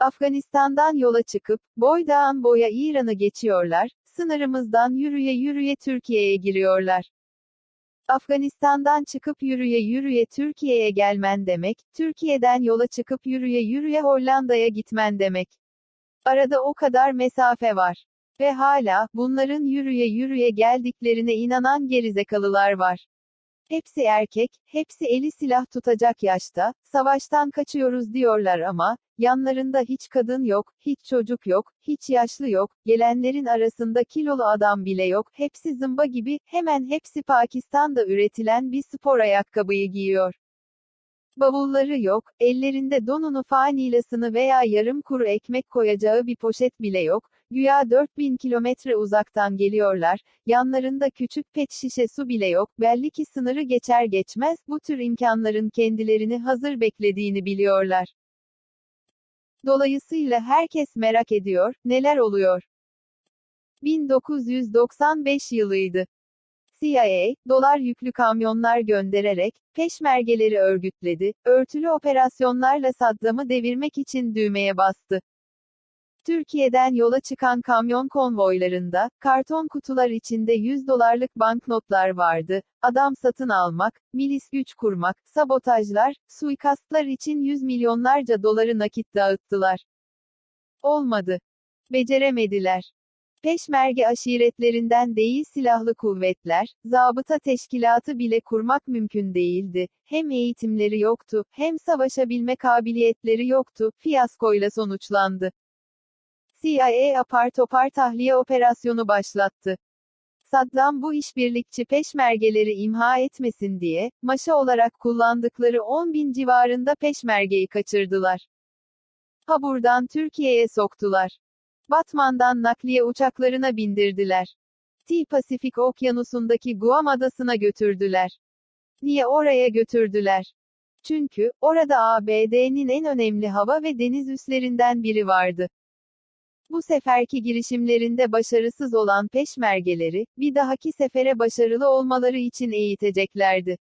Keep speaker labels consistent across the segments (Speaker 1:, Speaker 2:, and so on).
Speaker 1: Afganistan'dan yola çıkıp, boydağın boya İran'ı geçiyorlar, sınırımızdan yürüye yürüye Türkiye'ye giriyorlar. Afganistan'dan çıkıp yürüye yürüye Türkiye'ye gelmen demek, Türkiye'den yola çıkıp yürüye yürüye Hollanda'ya gitmen demek. Arada o kadar mesafe var. Ve hala, bunların yürüye yürüye geldiklerine inanan gerizekalılar var. Hepsi erkek, hepsi eli silah tutacak yaşta, savaştan kaçıyoruz diyorlar ama, yanlarında hiç kadın yok, hiç çocuk yok, hiç yaşlı yok, gelenlerin arasında kilolu adam bile yok, hepsi zımba gibi, hemen hepsi Pakistan'da üretilen bir spor ayakkabıyı giyiyor. Bavulları yok, ellerinde donunu fanilasını veya yarım kuru ekmek koyacağı bir poşet bile yok, güya 4000 kilometre uzaktan geliyorlar, yanlarında küçük pet şişe su bile yok, belli ki sınırı geçer geçmez, bu tür imkanların kendilerini hazır beklediğini biliyorlar. Dolayısıyla herkes merak ediyor, neler oluyor? 1995 yılıydı. CIA, dolar yüklü kamyonlar göndererek, peşmergeleri örgütledi, örtülü operasyonlarla Saddam'ı devirmek için düğmeye bastı. Türkiye'den yola çıkan kamyon konvoylarında, karton kutular içinde 100 dolarlık banknotlar vardı, adam satın almak, milis güç kurmak, sabotajlar, suikastlar için yüz milyonlarca doları nakit dağıttılar. Olmadı. Beceremediler. Peşmerge aşiretlerinden değil silahlı kuvvetler, zabıta teşkilatı bile kurmak mümkün değildi. Hem eğitimleri yoktu, hem savaşabilme kabiliyetleri yoktu, fiyaskoyla sonuçlandı. CIA apar topar tahliye operasyonu başlattı. Saddam bu işbirlikçi peşmergeleri imha etmesin diye, maşa olarak kullandıkları 10 bin civarında peşmergeyi kaçırdılar. Habur'dan Türkiye'ye soktular. Batman'dan nakliye uçaklarına bindirdiler. T-Pasifik Okyanusu'ndaki Guam adasına götürdüler. Niye oraya götürdüler? Çünkü, orada ABD'nin en önemli hava ve deniz üslerinden biri vardı. Bu seferki girişimlerinde başarısız olan peşmergeleri, bir dahaki sefere başarılı olmaları için eğiteceklerdi.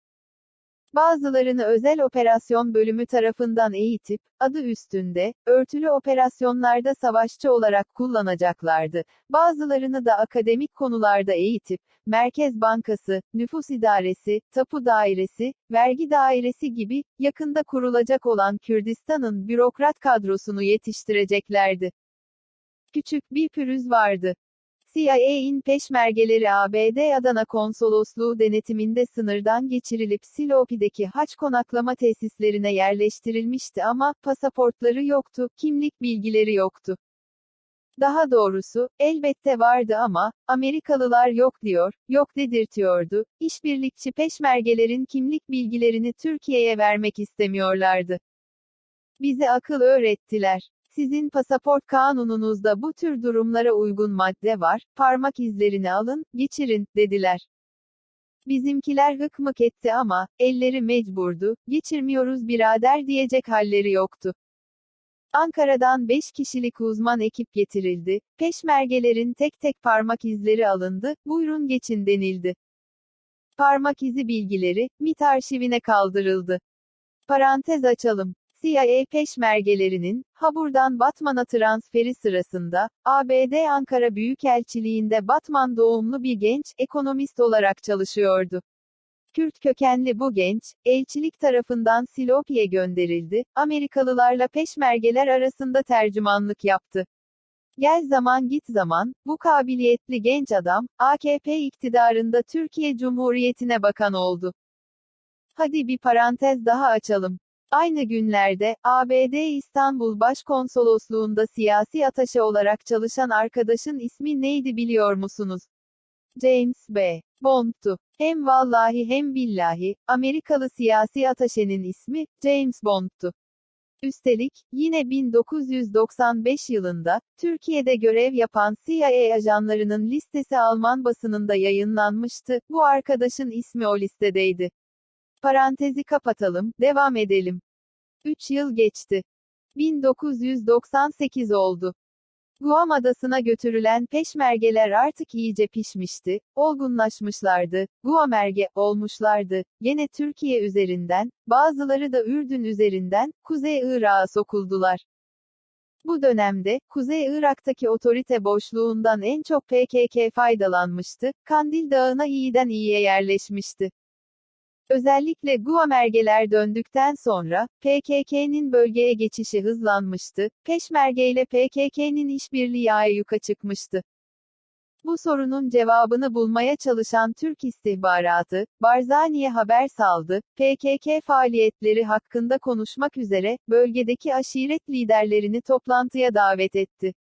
Speaker 1: Bazılarını özel operasyon bölümü tarafından eğitip, adı üstünde, örtülü operasyonlarda savaşçı olarak kullanacaklardı. Bazılarını da akademik konularda eğitip, Merkez Bankası, Nüfus İdaresi, Tapu Dairesi, Vergi Dairesi gibi, yakında kurulacak olan Kürdistan'ın bürokrat kadrosunu yetiştireceklerdi. Küçük bir pürüz vardı. CIA'in peşmergeleri ABD Adana Konsolosluğu denetiminde sınırdan geçirilip Silopi'deki haç konaklama tesislerine yerleştirilmişti ama, pasaportları yoktu, kimlik bilgileri yoktu. Daha doğrusu, elbette vardı ama, Amerikalılar yok diyor, yok dedirtiyordu, işbirlikçi peşmergelerin kimlik bilgilerini Türkiye'ye vermek istemiyorlardı. Bize akıl öğrettiler. Sizin pasaport kanununuzda bu tür durumlara uygun madde var, parmak izlerini alın, geçirin, dediler. Bizimkiler hıkmık etti ama, elleri mecburdu, geçirmiyoruz birader diyecek halleri yoktu. Ankara'dan 5 kişilik uzman ekip getirildi, peşmergelerin tek tek parmak izleri alındı, buyurun geçin denildi. Parmak izi bilgileri, MIT arşivine kaldırıldı. Parantez açalım. CIA peşmergelerinin, Habur'dan Batman'a transferi sırasında, ABD Ankara Büyükelçiliğinde Batman doğumlu bir genç, ekonomist olarak çalışıyordu. Kürt kökenli bu genç, elçilik tarafından Silopi'ye gönderildi, Amerikalılarla peşmergeler arasında tercümanlık yaptı. Gel zaman git zaman, bu kabiliyetli genç adam, AKP iktidarında Türkiye Cumhuriyeti'ne bakan oldu. Hadi bir parantez daha açalım. Aynı günlerde, ABD İstanbul Başkonsolosluğunda siyasi ataşe olarak çalışan arkadaşın ismi neydi biliyor musunuz? James B. Bond'tu. Hem vallahi hem billahi, Amerikalı siyasi ataşenin ismi, James Bond'tu. Üstelik, yine 1995 yılında, Türkiye'de görev yapan CIA ajanlarının listesi Alman basınında yayınlanmıştı, bu arkadaşın ismi o listedeydi. Parantezi kapatalım, devam edelim. 3 yıl geçti. 1998 oldu. Guam adasına götürülen peşmergeler artık iyice pişmişti, olgunlaşmışlardı, Guamerge olmuşlardı, yine Türkiye üzerinden, bazıları da Ürdün üzerinden, Kuzey Irak'a sokuldular. Bu dönemde, Kuzey Irak'taki otorite boşluğundan en çok PKK faydalanmıştı, Kandil Dağı'na iyiden iyiye yerleşmişti. Özellikle Guamergeler döndükten sonra, PKK'nin bölgeye geçişi hızlanmıştı, Peşmerge ile PKK'nin işbirliği ayyuka çıkmıştı. Bu sorunun cevabını bulmaya çalışan Türk istihbaratı, Barzani'ye haber saldı, PKK faaliyetleri hakkında konuşmak üzere, bölgedeki aşiret liderlerini toplantıya davet etti.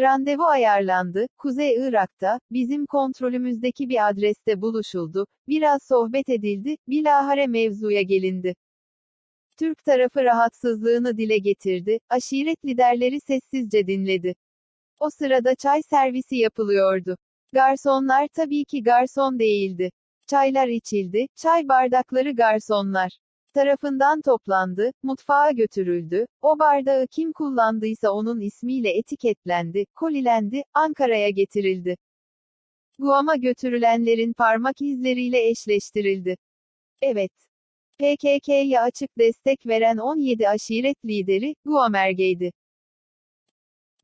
Speaker 1: Randevu ayarlandı, Kuzey Irak'ta, bizim kontrolümüzdeki bir adreste buluşuldu, biraz sohbet edildi, bilahare mevzuya gelindi. Türk tarafı rahatsızlığını dile getirdi, aşiret liderleri sessizce dinledi. O sırada çay servisi yapılıyordu. Garsonlar tabii ki garson değildi. Çaylar içildi, çay bardakları garsonlar tarafından toplandı, mutfağa götürüldü, o bardağı kim kullandıysa onun ismiyle etiketlendi, kolilendi, Ankara'ya getirildi. Guam'a götürülenlerin parmak izleriyle eşleştirildi. Evet. PKK'ya açık destek veren 17 aşiret lideri, Guamergeydi.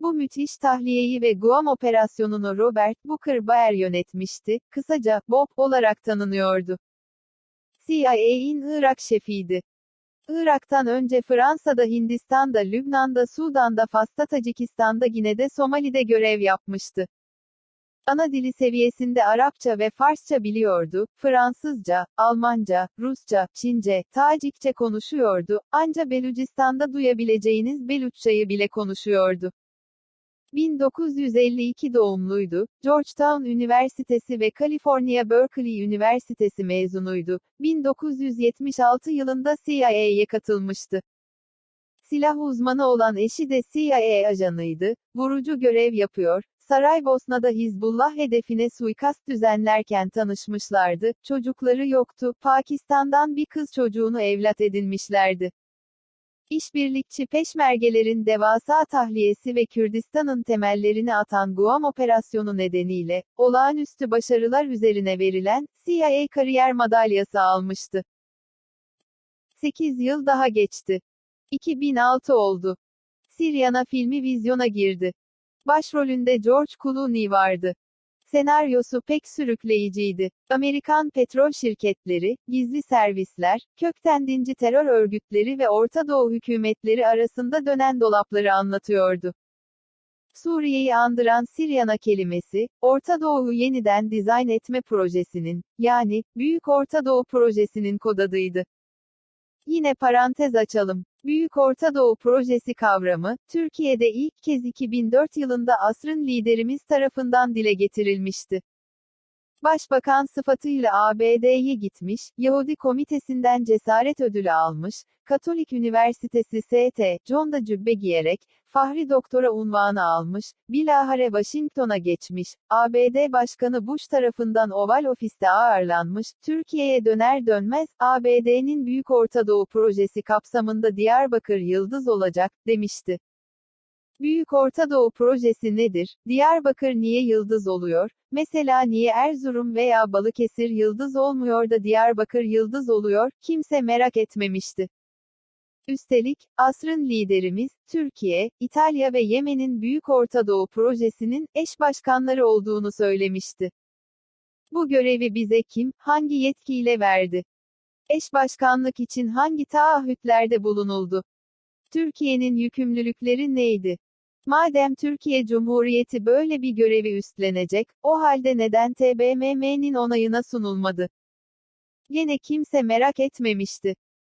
Speaker 1: Bu müthiş tahliyeyi ve Guam operasyonunu Robert Booker Baer yönetmişti, kısaca, Bob olarak tanınıyordu. CIA'in Irak şefiydi. Irak'tan önce Fransa'da, Hindistan'da, Lübnan'da, Sudan'da, Fas'ta, Tacikistan'da, Gine'de, Somali'de görev yapmıştı. Ana dili seviyesinde Arapça ve Farsça biliyordu, Fransızca, Almanca, Rusça, Çince, Tacikçe konuşuyordu, anca Belucistan'da duyabileceğiniz Belutçayı bile konuşuyordu. 1952 doğumluydu, Georgetown Üniversitesi ve Kaliforniya Berkeley Üniversitesi mezunuydu. 1976 yılında CIA'ye katılmıştı. Silah uzmanı olan eşi de CIA ajanıydı, vurucu görev yapıyor, Saraybosna'da Hizbullah hedefine suikast düzenlerken tanışmışlardı, çocukları yoktu, Pakistan'dan bir kız çocuğunu evlat edinmişlerdi. İşbirlikçi peşmergelerin devasa tahliyesi ve Kürdistan'ın temellerini atan Guam operasyonu nedeniyle, olağanüstü başarılar üzerine verilen, CIA kariyer madalyası almıştı. 8 yıl daha geçti. 2006 oldu. Siryana filmi vizyona girdi. Başrolünde George Clooney vardı. Senaryosu pek sürükleyiciydi. Amerikan petrol şirketleri, gizli servisler, kökten dinci terör örgütleri ve Orta Doğu hükümetleri arasında dönen dolapları anlatıyordu. Suriye'yi andıran Siryana kelimesi, Orta Doğu'yu yeniden dizayn etme projesinin, yani, Büyük Orta Doğu projesinin kodadıydı. Yine parantez açalım. Büyük Orta Doğu Projesi kavramı, Türkiye'de ilk kez 2004 yılında asrın liderimiz tarafından dile getirilmişti. Başbakan sıfatıyla ABD'ye gitmiş, Yahudi Komitesi'nden cesaret ödülü almış, Katolik Üniversitesi St. John'da cübbe giyerek, Fahri Doktora unvanı almış, bilahare Washington'a geçmiş, ABD Başkanı Bush tarafından Oval Ofis'te ağırlanmış, Türkiye'ye döner dönmez, ABD'nin Büyük Orta Doğu Projesi kapsamında Diyarbakır yıldız olacak, demişti. Büyük Orta Doğu Projesi nedir? Diyarbakır niye yıldız oluyor? Mesela niye Erzurum veya Balıkesir yıldız olmuyor da Diyarbakır yıldız oluyor? Kimse merak etmemişti. Üstelik, asrın liderimiz, Türkiye, İtalya ve Yemen'in Büyük Orta Doğu Projesi'nin eş başkanları olduğunu söylemişti. Bu görevi bize kim, hangi yetkiyle verdi? Eş başkanlık için hangi taahhütlerde bulunuldu? Türkiye'nin yükümlülükleri neydi? Madem Türkiye Cumhuriyeti böyle bir görevi üstlenecek, o halde neden TBMM'nin onayına sunulmadı? Yine kimse merak etmemişti.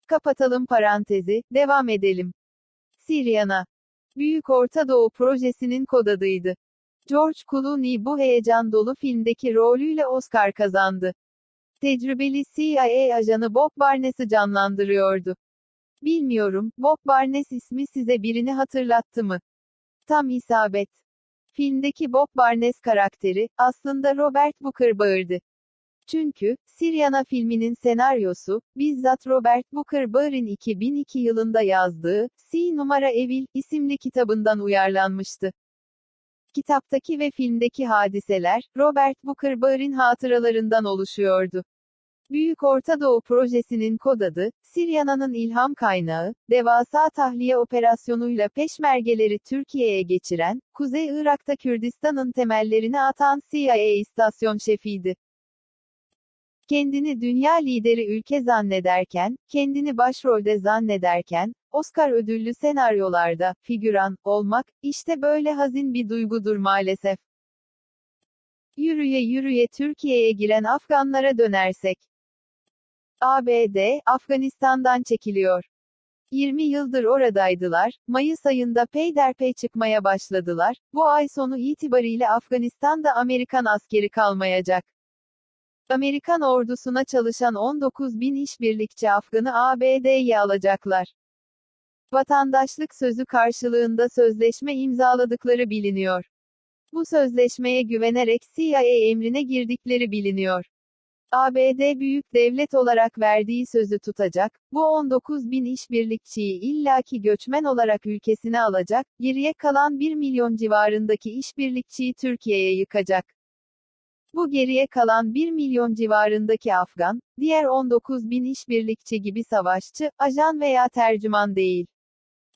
Speaker 1: Kapatalım parantezi, devam edelim. Siryana. Büyük Orta Doğu Projesi'nin kod adıydı. George Clooney bu heyecan dolu filmdeki rolüyle Oscar kazandı. Tecrübeli CIA ajanı Bob Barnes'ı canlandırıyordu. Bilmiyorum, Bob Barnes ismi size birini hatırlattı mı? Tam isabet. Filmdeki Bob Barnes karakteri, aslında Robert Booker bağırdı. Çünkü, Siryana filminin senaryosu, bizzat Robert Booker Baer'in 2002 yılında yazdığı, C numara Evil, isimli kitabından uyarlanmıştı. Kitaptaki ve filmdeki hadiseler, Robert Booker Baer'in hatıralarından oluşuyordu. Büyük Orta Doğu Projesi'nin kod adı, Siryana'nın ilham kaynağı, devasa tahliye operasyonuyla peşmergeleri Türkiye'ye geçiren, Kuzey Irak'ta Kürdistan'ın temellerini atan CIA istasyon şefiydi. Kendini dünya lideri ülke zannederken, kendini başrolde zannederken, Oscar ödüllü senaryolarda, figüran, olmak, işte böyle hazin bir duygudur maalesef. Yürüye yürüye Türkiye'ye giren Afganlara dönersek. ABD, Afganistan'dan çekiliyor. 20 yıldır oradaydılar, Mayıs ayında peyderpey çıkmaya başladılar, bu ay sonu itibariyle Afganistan'da Amerikan askeri kalmayacak. Amerikan ordusuna çalışan 19 bin işbirlikçi Afgan'ı ABD'ye alacaklar. Vatandaşlık sözü karşılığında sözleşme imzaladıkları biliniyor. Bu sözleşmeye güvenerek CIA emrine girdikleri biliniyor. ABD büyük devlet olarak verdiği sözü tutacak, bu 19 bin işbirlikçiyi illaki göçmen olarak ülkesine alacak, geriye kalan 1 milyon civarındaki işbirlikçiyi Türkiye'ye yıkacak. Bu geriye kalan 1 milyon civarındaki Afgan, diğer 19 bin işbirlikçi gibi savaşçı, ajan veya tercüman değil.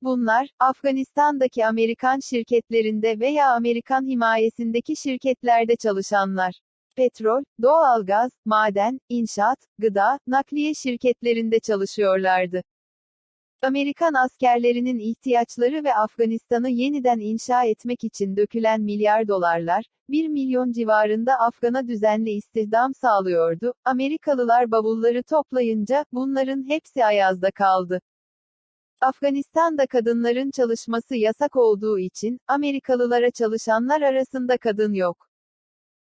Speaker 1: Bunlar, Afganistan'daki Amerikan şirketlerinde veya Amerikan himayesindeki şirketlerde çalışanlar. Petrol, doğalgaz, maden, inşaat, gıda, nakliye şirketlerinde çalışıyorlardı. Amerikan askerlerinin ihtiyaçları ve Afganistan'ı yeniden inşa etmek için dökülen milyar dolarlar, 1 milyon civarında Afgan'a düzenli istihdam sağlıyordu. Amerikalılar bavulları toplayınca, bunların hepsi ayazda kaldı. Afganistan'da kadınların çalışması yasak olduğu için, Amerikalılara çalışanlar arasında kadın yok.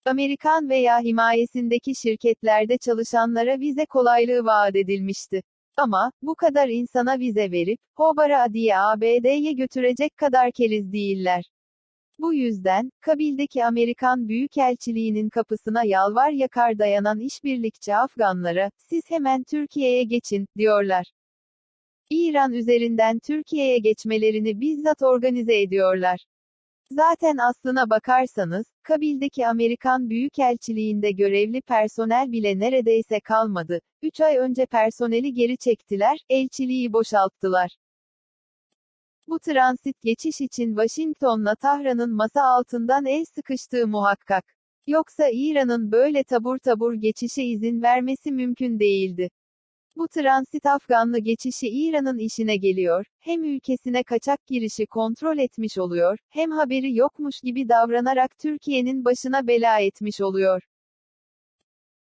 Speaker 1: Amerikan veya himayesindeki şirketlerde çalışanlara vize kolaylığı vaat edilmişti. Ama, bu kadar insana vize verip, Hobara diye ABD'ye götürecek kadar keriz değiller. Bu yüzden, Kabil'deki Amerikan Büyükelçiliğinin kapısına yalvar yakar dayanan işbirlikçi Afganlara, siz hemen Türkiye'ye geçin, diyorlar. İran üzerinden Türkiye'ye geçmelerini bizzat organize ediyorlar. Zaten aslına bakarsanız, Kabil'deki Amerikan Büyükelçiliğinde görevli personel bile neredeyse kalmadı. 3 ay önce personeli geri çektiler, elçiliği boşalttılar. Bu transit geçiş için Washington'la Tahran'ın masa altından el sıkıştığı muhakkak. Yoksa İran'ın böyle tabur tabur geçişe izin vermesi mümkün değildi. Bu transit Afganlı geçişi İran'ın işine geliyor, hem ülkesine kaçak girişi kontrol etmiş oluyor, hem haberi yokmuş gibi davranarak Türkiye'nin başına bela etmiş oluyor.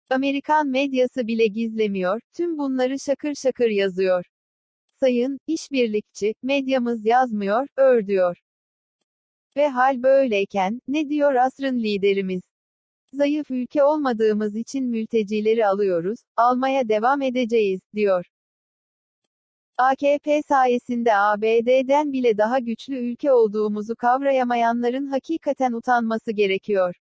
Speaker 1: Amerikan medyası bile gizlemiyor, tüm bunları şakır şakır yazıyor. Sayın, işbirlikçi, medyamız yazmıyor, ördüyor. Ve hal böyleyken, ne diyor asrın liderimiz? Zayıf ülke olmadığımız için mültecileri alıyoruz, almaya devam edeceğiz, diyor. AKP sayesinde ABD'den bile daha güçlü ülke olduğumuzu kavrayamayanların hakikaten utanması gerekiyor.